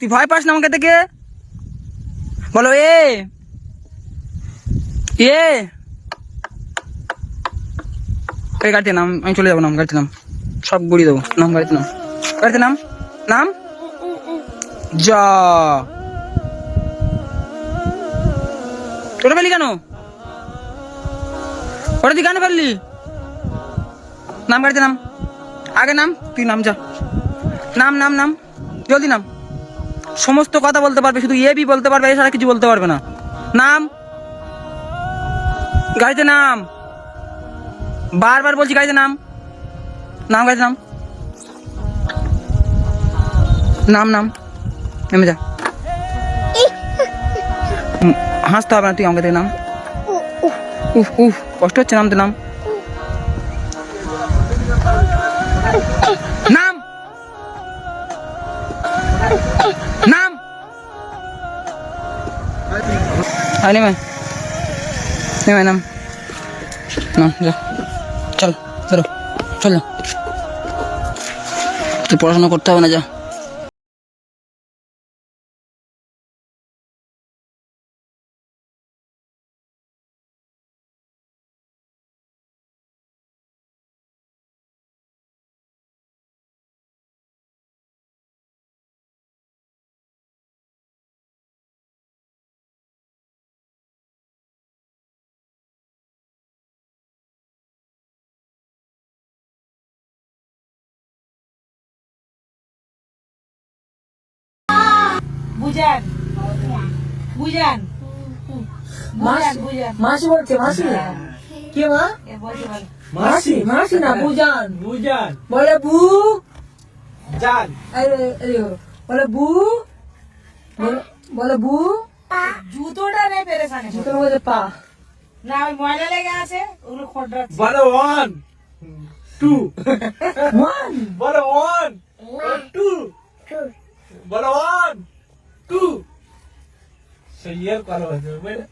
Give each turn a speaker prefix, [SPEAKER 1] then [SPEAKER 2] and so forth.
[SPEAKER 1] তুই ভয় পাস না আমাকে থেকে বলো, এ। এ। গাড়িতে নাম, আমি চলে যাব নাম, গাড়িতে নাম। সব গুড়িয়ে দেবো, নাম, গাড়িতে নাম। গাড়িতে নাম? নাম? যা টোটো ফেলি কেন? ওটা তুই কেন ফেললি নাম, গাড়িতে নাম। আগে নাম, তুই নাম যা। নাম নাম নাম। জলদি নাম। সমস্ত কথা বলতে পারবে, শুধু এ বি বলতে পারবে এছাড়া কিছু বলতে পারবে না। নাম? গাড়িতে নাম। বারবার বলছি গাড়িতে নাম। নাম, গাড়িতে নাম। নাম নাম। নেমে যা। হাসতে হবে না তুই আমাকে নাম। উফ উফ, কষ্ট হচ্ছে, নামতে নাম নাম। নাম! আয় নেমে নেমে নাম। নাম যা। চল চলো চল পড়াশোনা করতে হবে না যা।
[SPEAKER 2] বুঝান। বুঝান। বুঝান বুঝান।
[SPEAKER 3] মাসি বলছে মাসি। কে মা? মাসি মাসি না বুজান
[SPEAKER 4] বুঝান।
[SPEAKER 3] বলে বু
[SPEAKER 4] জান।
[SPEAKER 3] আরে আরে বলে বু বলে- বলে বু
[SPEAKER 2] জুতোটা নেই পেরেছানে
[SPEAKER 3] জুতোর মধ্যে পা।
[SPEAKER 2] না ওই ময়লা লেগে আছে ওগুলো খোঁড়াচ্ছে
[SPEAKER 4] বলো ওয়ান টু।
[SPEAKER 3] ওয়ান।
[SPEAKER 4] বলো ওয়ান টু। বলো ওয়ান તું. સૈયર કરવા જોઈએ